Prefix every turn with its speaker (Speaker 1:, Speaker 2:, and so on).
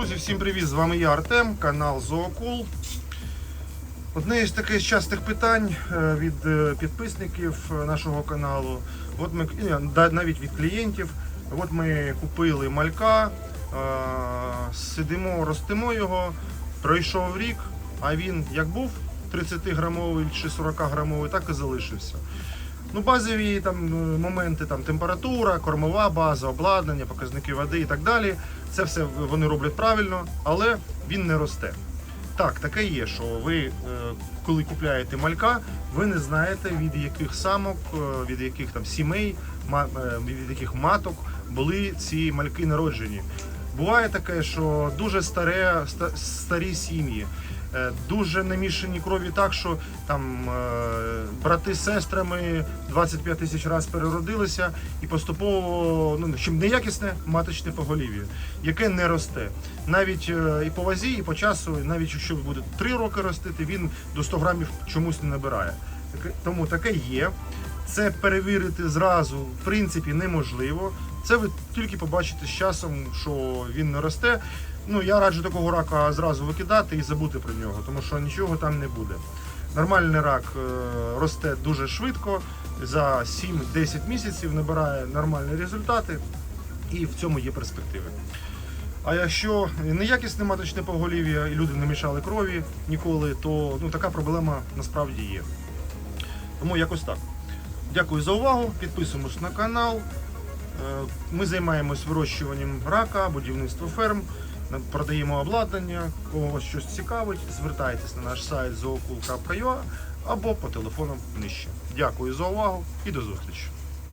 Speaker 1: Друзі, всім привіт! З вами я Артем, канал Зоокул. Одне із таких частих питань е, від е, підписників е, нашого каналу, от ми, навіть від клієнтів. От ми купили малька, сидимо, ростимо його, пройшов рік, а він як був 30-грамовий чи 40-грамовий, так і залишився. Ну, базові там моменти, там температура, кормова база, обладнання, показники води і так далі. Це все вони роблять правильно, але він не росте. Так, таке є, що ви, е, коли купляєте малька, ви не знаєте від яких самок, е, від яких там сімей, е, від яких маток були ці мальки народжені. Буває таке, що дуже старе, старі сім'ї, дуже намішані крові так, що там е, брати з сестрами 25 тисяч разів переродилися і поступово ну, чим неякісне маточне поголів'я, яке не росте. Навіть е, і по вазі, і по часу, навіть якщо ви будете 3 роки ростити, він до 100 грамів чомусь не набирає. Тому таке є. Це перевірити зразу в принципі неможливо. Це ви тільки побачите з часом, що він не росте. Ну я раджу такого рака зразу викидати і забути про нього, тому що нічого там не буде. Нормальний рак е, росте дуже швидко, за 7-10 місяців набирає нормальні результати, і в цьому є перспективи. А якщо неякісне маточне поголів'я і люди не мішали крові ніколи, то ну, така проблема насправді є. Тому якось так. Дякую за увагу. Підписуємось на канал. Е, Ми займаємось вирощуванням рака, будівництво ферм, продаємо обладнання. Кого щось цікавить, звертайтесь на наш сайт zookul.ua або по телефону нижче. Дякую за увагу і до зустрічі.